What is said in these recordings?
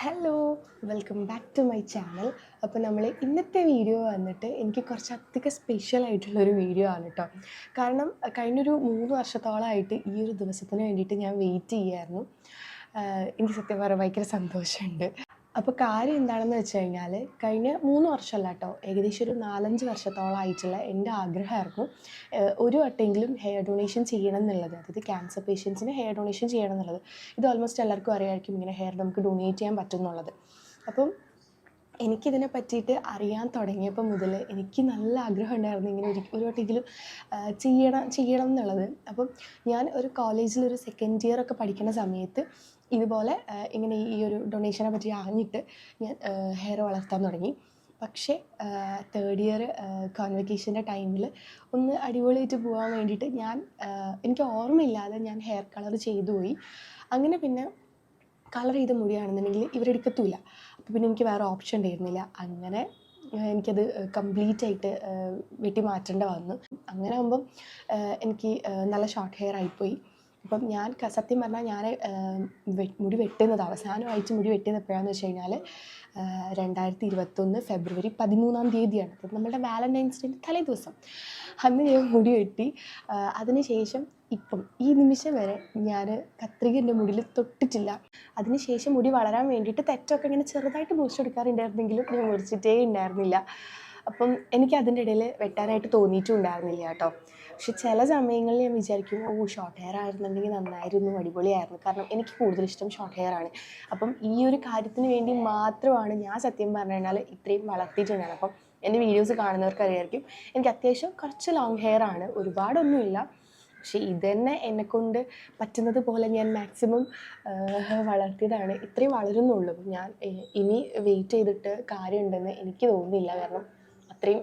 Hello welcome back to my channel അപ്പോൾ നമ്മൾ ഇന്നത്തെ വീഡിയോ വന്നിട്ട് എനിക്ക് കുറച്ച് അധികം സ്പെഷ്യൽ ആയിട്ടുള്ളൊരു വീഡിയോ ആണ് കേട്ടോ കാരണം കഴിഞ്ഞൊരു മൂന്ന് വർഷത്തോളമായിട്ട് ഈ ഒരു ദിവസത്തിന് വേണ്ടിയിട്ട് ഞാൻ വെയിറ്റ് ചെയ്യായിരുന്നു. എനിക്ക് സത്യം പറയാൻ ഭയങ്കര സന്തോഷമുണ്ട്. അപ്പോൾ കാര്യം എന്താണെന്ന് വെച്ച് കഴിഞ്ഞാൽ കഴിഞ്ഞ മൂന്ന് വർഷമല്ല കേട്ടോ ഏകദേശം ഒരു നാലഞ്ച് വർഷത്തോളമായിട്ടുള്ള എന്റെ ആഗ്രഹമായിരുന്നു ഒരു വട്ടെങ്കിലും ഹെയർ ഡൊണേഷൻ ചെയ്യണം എന്നുള്ളത്. അതായത് ക്യാൻസർ പേഷ്യൻസിന് ഹെയർ ഡൊണേഷൻ ചെയ്യണം എന്നുള്ളത്. ഇത് ഓൾമോസ്റ്റ് എല്ലാവർക്കും അറിയാമായിരിക്കും ഇങ്ങനെ ഹെയർ നമുക്ക് ഡൊണേറ്റ് ചെയ്യാൻ പറ്റും എന്നുള്ളത്. അപ്പം എനിക്കിതിനെ പറ്റിയിട്ട് അറിയാൻ തുടങ്ങിയപ്പോൾ മുതൽ എനിക്ക് നല്ല ആഗ്രഹം ഉണ്ടായിരുന്നു ഇങ്ങനെ ഒരു ഒരു വട്ടെങ്കിലും ചെയ്യണം ചെയ്യണം എന്നുള്ളത്. അപ്പം ഞാൻ ഒരു കോളേജിൽ ഒരു സെക്കൻഡ് ഇയർ ഒക്കെ പഠിക്കുന്ന സമയത്ത് ഇതുപോലെ ഇങ്ങനെ ഈ ഒരു ഡൊണേഷനെ പറ്റി അറിഞ്ഞിട്ട് ഞാൻ ഹെയർ വളർത്താൻ തുടങ്ങി. പക്ഷേ തേർഡ് ഇയർ കോൺവെക്കേഷന്റെ ടൈമിൽ ഒന്ന് അടിപൊളിയായിട്ട് പോകാൻ വേണ്ടിയിട്ട് ഞാൻ എനിക്ക് ഓർമ്മയില്ലാതെ ഞാൻ ഹെയർ കളർ ചെയ്തു പോയി. അങ്ങനെ പിന്നെ കളർ ചെയ്ത മുടിയാണെന്നുണ്ടെങ്കിൽ ഇവരെടുക്കത്തുമില്ല അപ്പോൾ പിന്നെ എനിക്ക് വേറെ ഓപ്ഷൻ ഉണ്ടായിരുന്നില്ല. അങ്ങനെ എനിക്കത് കംപ്ലീറ്റ് ആയിട്ട് വെട്ടി മാറ്റേണ്ട വന്നു. അങ്ങനെ ആകുമ്പം എനിക്ക് നല്ല ഷോർട്ട് ഹെയർ ആയിപ്പോയി. അപ്പം ഞാൻ സത്യം പറഞ്ഞാൽ ഞാൻ മുടി വെട്ടുന്നത് അവസാനമായിട്ട് മുടി വെട്ടിയത് എപ്പോഴാണെന്ന് വെച്ച് കഴിഞ്ഞാൽ രണ്ടായിരത്തി ഇരുപത്തൊന്ന് ഫെബ്രുവരി പതിമൂന്നാം തീയതിയാണ്. അപ്പം നമ്മുടെ വാലന്റൈൻസ് ഡേ തലേ ദിവസം അന്ന് ഞാൻ മുടി വെട്ടി. അതിനുശേഷം ഇപ്പം ഈ നിമിഷം വരെ ഞാൻ കത്രിക എന്റെ മുടിയിൽ തൊട്ടിട്ടില്ല. അതിനുശേഷം മുടി വളരാൻ വേണ്ടിയിട്ട് തെറ്റൊക്കെ ഇങ്ങനെ ചെറുതായിട്ട് മുറിച്ചെടുക്കാറുണ്ടായിരുന്നെങ്കിലും ഞാൻ മുറിച്ചിട്ടേ ഉണ്ടായിരുന്നില്ല അപ്പം എനിക്ക് അതിന്റെ ഇടയിൽ വെട്ടാനായിട്ട് തോന്നിയിട്ടും ഉണ്ടായിരുന്നില്ല കേട്ടോ. പക്ഷെ ചില സമയങ്ങളിൽ ഞാൻ വിചാരിക്കും ഓ ഷോർട്ട് ഹെയർ ആയിരുന്നുണ്ടെങ്കിൽ നന്നായിരുന്നു അടിപൊളിയായിരുന്നു. കാരണം എനിക്ക് കൂടുതൽ ഇഷ്ടം ഷോർട്ട് ഹെയർ ആണ്. അപ്പം ഈ ഒരു കാര്യത്തിന് വേണ്ടി മാത്രമാണ് ഞാൻ സത്യം പറഞ്ഞു ഇത്രയും വളർത്തിയിട്ടുണ്ടായിരുന്നത്. അപ്പം എന്റെ വീഡിയോസ് കാണുന്നവർക്ക് അറിയായിരിക്കും എനിക്ക് അത്യാവശ്യം കുറച്ച് ലോങ് ഹെയർ ആണ്. ഒരുപാടൊന്നുമില്ല. പക്ഷേ ഇതന്നെ എന്നെക്കൊണ്ട് പറ്റുന്നത് പോലെ ഞാൻ മാക്സിമം വളർത്തിയതാണ്. ഇത്രയും വളരുന്നുള്ളൂ. ഞാൻ ഇനി വെയിറ്റ് ചെയ്തിട്ട് കാര്യമുണ്ടെന്ന് എനിക്ക് തോന്നുന്നില്ല. കാരണം അത്രയും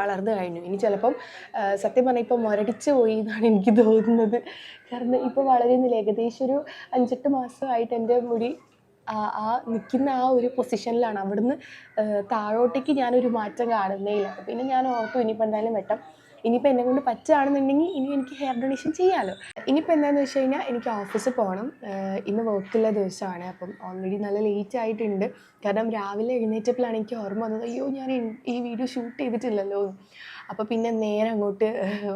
വളർന്നു കഴിഞ്ഞു. ഇനി ചിലപ്പം സത്യം പറഞ്ഞാൽ ഇപ്പോൾ മുരടിച്ച് പോയി എന്നാണ് എനിക്ക് തോന്നുന്നത്. കാരണം ഇപ്പോൾ വളരുന്നില്ല. ഏകദേശം ഒരു അഞ്ചെട്ട് മാസമായിട്ട് എന്റെ മുടി ആ ആ നിൽക്കുന്ന ആ ഒരു പൊസിഷനിലാണ് അവിടുന്ന് താഴോട്ടേക്ക് ഞാനൊരു മാറ്റം കാണുന്നേ ഇല്ല. പിന്നെ ഞാൻ ഓർത്തു ഇനിയിപ്പോൾ എന്തായാലും വെട്ടാം. ഇനിയിപ്പോൾ എന്നെ കൊണ്ട് പറ്റുകയാണെന്നുണ്ടെങ്കിൽ ഇനി എനിക്ക് ഹെയർ ഡൊണേഷൻ ചെയ്യാമല്ലോ ഇനിയിപ്പോൾ എന്താണെന്ന് വെച്ച് കഴിഞ്ഞാൽ എനിക്ക് ഓഫീസിൽ പോകണം. ഇന്ന് വർക്കുള്ള ദിവസമാണ്. അപ്പം ഓൾറെഡി നല്ല ലേറ്റ് ആയിട്ടുണ്ട്. കാരണം രാവിലെ എഴുന്നേറ്റപ്പോഴാണ് എനിക്ക് ഓർമ്മ വന്നത്. അയ്യോ ഞാൻ ഈ- വീഡിയോ ഷൂട്ട് ചെയ്തിട്ടില്ലല്ലോ. അപ്പോൾ പിന്നെ നേരെ അങ്ങോട്ട്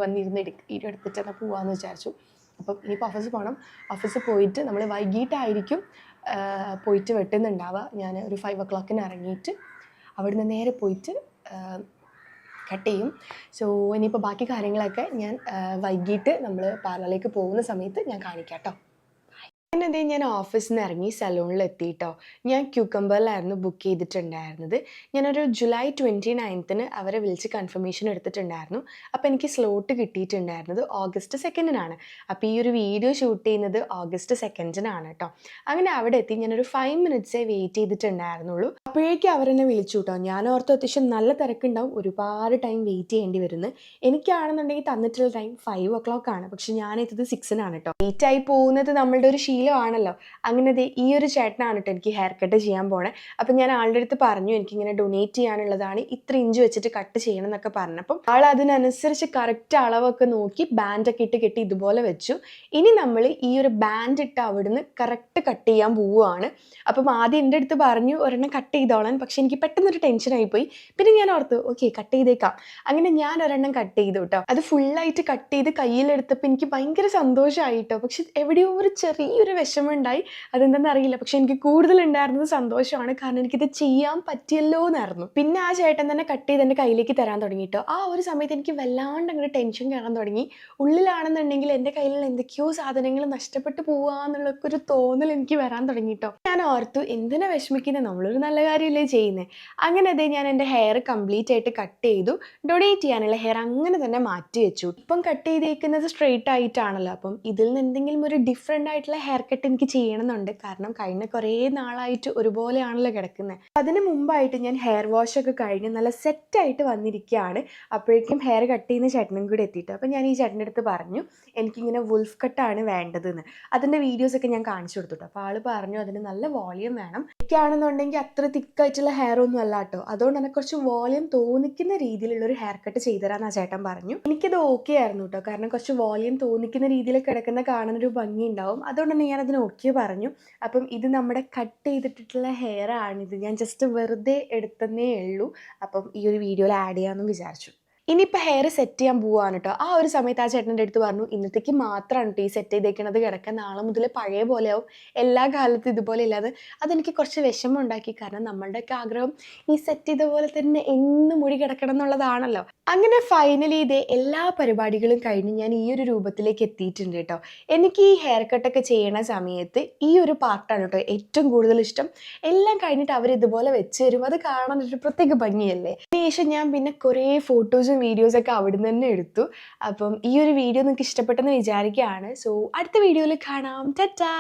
വന്നിരുന്ന് എടുക്ക വീഡിയോ എടുത്തിട്ട് എന്നാൽ പോകാമെന്ന് വിചാരിച്ചു. അപ്പം ഇനിയിപ്പോൾ ഓഫീസിൽ പോകണം ഓഫീസിൽ പോയിട്ട് നമ്മൾ വൈകിട്ടായിരിക്കും പോയിട്ട് വെട്ടുന്നുണ്ടാവുക. ഞാൻ ഒരു ഫൈവ് ഒ ക്ലോക്കിന് ഇറങ്ങിയിട്ട് അവിടുന്ന് നേരെ പോയിട്ട് കട്ട് ചെയ്യും. സോ ഇനിയിപ്പോൾ ബാക്കി കാര്യങ്ങളൊക്കെ ഞാൻ വൈകിട്ട് നമ്മൾ പാർലറിലേക്ക് പോകുന്ന സമയത്ത് ഞാൻ കാണിക്കാം കേട്ടോ പിന്നെ ഞാൻ ഓഫീസിൽ നിന്ന് ഇറങ്ങി സലൂണിൽ എത്തിയിട്ടോ ഞാൻ ക്യൂക്കമ്പറിലായിരുന്നു ബുക്ക് ചെയ്തിട്ടുണ്ടായിരുന്നത്. ഞാനൊരു ജൂലൈ ട്വന്റി നയൻത്തിന് അവരെ വിളിച്ച് കൺഫർമേഷൻ എടുത്തിട്ടുണ്ടായിരുന്നു. അപ്പോൾ എനിക്ക് സ്ലോട്ട് കിട്ടിയിട്ടുണ്ടായിരുന്നത് ഓഗസ്റ്റ് സെക്കൻഡിനാണ് അപ്പോൾ ഈ ഒരു വീഡിയോ ഷൂട്ട് ചെയ്യുന്നത് ഓഗസ്റ്റ് സെക്കൻഡിനാണ് കേട്ടോ അങ്ങനെ അവിടെ എത്തി ഞാനൊരു ഫൈവ് മിനിറ്റ്സേ വെയിറ്റ് ചെയ്തിട്ടുണ്ടായിരുന്നുള്ളൂ. അപ്പോഴേക്കും അവരെന്നെ വിളിച്ചു കേട്ടോ ഞാൻ ഓർത്ത് അത്യാവശ്യം നല്ല തിരക്കുണ്ടാവും. ഒരുപാട് ടൈം വെയിറ്റ് ചെയ്യേണ്ടി വരുന്നു. എനിക്കാണെന്നുണ്ടെങ്കിൽ തന്നിട്ടുള്ള ടൈം ഫൈവ് ഒ ക്ലോക്ക് ആണ്. പക്ഷെ ഞാൻ എത്തത് സിക്സിനാണ് കേട്ടോ ലേറ്റ് ആയി പോകുന്നത് നമ്മളുടെ ഒരു ശീലമാണല്ലോ അങ്ങനെ ഈ ഒരു ചേട്ടനാണ് കേട്ടോ എനിക്ക് ഹെയർ കട്ട് ചെയ്യാൻ പോണേ. അപ്പം ഞാൻ ആളുടെ അടുത്ത് പറഞ്ഞു എനിക്കിങ്ങനെ ഡൊണേറ്റ് ചെയ്യാനുള്ളതാണ് ഇത്ര ഇഞ്ച് വെച്ചിട്ട് കട്ട് ചെയ്യണം എന്നൊക്കെ പറഞ്ഞപ്പം ആൾ അതിനനുസരിച്ച് കറക്റ്റ് അളവൊക്കെ നോക്കി ബാൻഡൊക്കെ ഇട്ട് കെട്ടി ഇതുപോലെ വെച്ചു. ഇനി നമ്മൾ ഈ ഒരു ബാൻഡ് ഇട്ട് അവിടുന്ന് കറക്റ്റ് കട്ട് ചെയ്യാൻ പോവുകയാണ് അപ്പം ആദ്യം എന്റെ അടുത്ത് പറഞ്ഞു ഒരെണ്ണം കട്ട് ചെയ്തോളാൻ. പക്ഷെ എനിക്ക് പെട്ടെന്നൊരു ടെൻഷനായിപ്പോയി പിന്നെ ഞാൻ ഓർത്തു ഓക്കെ കട്ട് ചെയ്തേക്കാം. അങ്ങനെ ഞാൻ ഒരെണ്ണം കട്ട് ചെയ്തു കേട്ടോ അത് ഫുള്ളായിട്ട് കട്ട് ചെയ്ത് കയ്യിലെടുത്തപ്പോൾ എനിക്ക് ഭയങ്കര സന്തോഷമായിട്ടോ പക്ഷെ എവിടെയോ ഒരു ചെറിയൊരു വിഷമം ഉണ്ടായി അതെന്താണെന്ന് അറിയില്ല. പക്ഷെ എനിക്ക് കൂടുതൽ ഉണ്ടായിരുന്നത് സന്തോഷമാണ്. കാരണം എനിക്കിത് ചെയ്യാൻ പറ്റിയല്ലോ എന്നായിരുന്നു. പിന്നെ ആ ചേട്ടൻ തന്നെ കട്ട് ചെയ്ത് എന്റെ കയ്യിലേക്ക് തരാൻ തുടങ്ങിയിട്ടോ ആ ഒരു സമയത്ത് എനിക്ക് വല്ലാണ്ട് അങ്ങോട്ട് ടെൻഷൻ കയറാൻ തുടങ്ങി. ഉള്ളിലാണെന്നുണ്ടെങ്കിൽ എന്റെ കയ്യിലുള്ള എന്തൊക്കെയോ സാധനങ്ങൾ നഷ്ടപ്പെട്ടു പോവാന്നുള്ള ഒരു തോന്നൽ എനിക്ക് വരാൻ തുടങ്ങിയിട്ടോ ഞാൻ ഓർത്തു എന്തിനാ വിഷമിക്കുന്നത് നമ്മളൊരു നല്ല കാര്യമല്ലേ ചെയ്യുന്നത് അങ്ങനെ അതേ ഞാൻ എന്റെ ഹെയർ കംപ്ലീറ്റ് ആയിട്ട് കട്ട് ചെയ്തു. ഡൊണേറ്റ് ചെയ്യാനുള്ള ഹെയർ അങ്ങനെ തന്നെ മാറ്റി വെച്ചു. ഇപ്പം കട്ട് ചെയ്തേക്കുന്നത് സ്ട്രെയിറ്റ് ആയിട്ടാണല്ലോ. അപ്പം ഇതിൽ നിന്ന് എന്തെങ്കിലും ഒരു ഡിഫറെന്റ് ആയിട്ടുള്ള ഹെയർ കട്ട് എനിക്ക് ചെയ്യണമെന്നുണ്ട്. കാരണം കഴിഞ്ഞ കുറേ നാളായിട്ട് ഒരുപോലെയാണല്ലോ കിടക്കുന്നത് അതിന് മുമ്പായിട്ട് ഞാൻ ഹെയർ വാഷ് ഒക്കെ കഴിഞ്ഞ് നല്ല സെറ്റായിട്ട് വന്നിരിക്കുകയാണ് അപ്പോഴേക്കും ഹെയർ കട്ട് ചെയ്യുന്ന ചേട്ടനും കൂടി എത്തിയിട്ട്. അപ്പം ഞാൻ ഈ ചേട്ടന്റെ അടുത്ത് പറഞ്ഞു എനിക്കിങ്ങനെ വുൾഫ് കട്ടാണ് വേണ്ടതെന്ന്. അതിന്റെ വീഡിയോസൊക്കെ ഞാൻ കാണിച്ചു കൊടുത്തു അപ്പോൾ ആൾ പറഞ്ഞു അതിന് നല്ല വോളിയം വേണം. എനിക്കാണെന്നുണ്ടെങ്കിൽ അത്ര തിക്കായിട്ടുള്ള ഹെയർ ഒന്നും അല്ല കേട്ടോ. അതുകൊണ്ട് തന്നെ കുറച്ച് വോളിയം തോന്നിക്കുന്ന രീതിയിലുള്ള ഒരു ഹെയർ കട്ട് ചെയ്തുതരാന്ന് ആ ചേട്ടൻ പറഞ്ഞു. എനിക്കത് ഓക്കെ ആയിരുന്നു കേട്ടോ. കാരണം കുറച്ച് വോളിയം തോന്നിക്കുന്ന രീതിയിൽ കിടക്കുന്ന കാണാനൊരു ഭംഗി ഉണ്ടാവും അതുകൊണ്ട് തന്നെ ഞാനതിന് ഓക്കെ പറഞ്ഞു. അപ്പം ഇത് നമ്മുടെ കട്ട് ചെയ്തിട്ടുള്ള ഹെയർ ആണിത്. ഞാൻ ജസ്റ്റ് വെറുതെ എടുത്തന്നേ ഉള്ളൂ. അപ്പം ഈ ഒരു വീഡിയോയിൽ ആഡ് ചെയ്യാമെന്ന് വിചാരിച്ചു. ഇനിയിപ്പോൾ ഹെയർ സെറ്റ് ചെയ്യാൻ പോവാണ് കേട്ടോ ആ ഒരു സമയത്ത് ആ ചേട്ടന്റെ അടുത്ത് പറഞ്ഞു ഇന്നത്തേക്ക് മാത്രമാണ് ഈ സെറ്റ് ചെയ്തേക്കണത്. കിടക്കാൻ നാളെ മുതൽ പഴയ പോലെയാവും എല്ലാ കാലത്തും ഇതുപോലെ ഇല്ലാതെ. അതെനിക്ക് കുറച്ച് വിഷമം ഉണ്ടാക്കി. കാരണം നമ്മളുടെയൊക്കെ ആഗ്രഹം ഈ സെറ്റ് ചെയ്ത പോലെ തന്നെ എന്നും മുടി കിടക്കണം എന്നുള്ളതാണല്ലോ. അങ്ങനെ ഫൈനലി ഇതേ എല്ലാ പരിപാടികളും കഴിഞ്ഞ് ഞാൻ ഈ ഒരു രൂപത്തിലേക്ക് എത്തിയിട്ടുണ്ട് കേട്ടോ എനിക്ക് ഈ ഹെയർ കട്ടൊക്കെ ചെയ്യണ സമയത്ത് ഈ ഒരു പാർട്ടാണ് കേട്ടോ ഏറ്റവും കൂടുതൽ ഇഷ്ടം. എല്ലാം കഴിഞ്ഞിട്ട് അവർ ഇതുപോലെ വെച്ച് തരും. അത് കാണാൻ ഒരു പ്രത്യേക ഭംഗിയല്ലേ? അതിനുശേഷം ഞാൻ പിന്നെ കുറേ ഫോട്ടോസും വീഡിയോസൊക്കെ അവിടുന്ന് തന്നെ എടുത്തു. അപ്പം ഈ ഒരു വീഡിയോ നിങ്ങൾക്ക് ഇഷ്ടപ്പെട്ടെന്ന് വിചാരിക്കുകയാണ്. സോ അടുത്ത വീഡിയോയിൽ കാണാം. ടാറ്റാ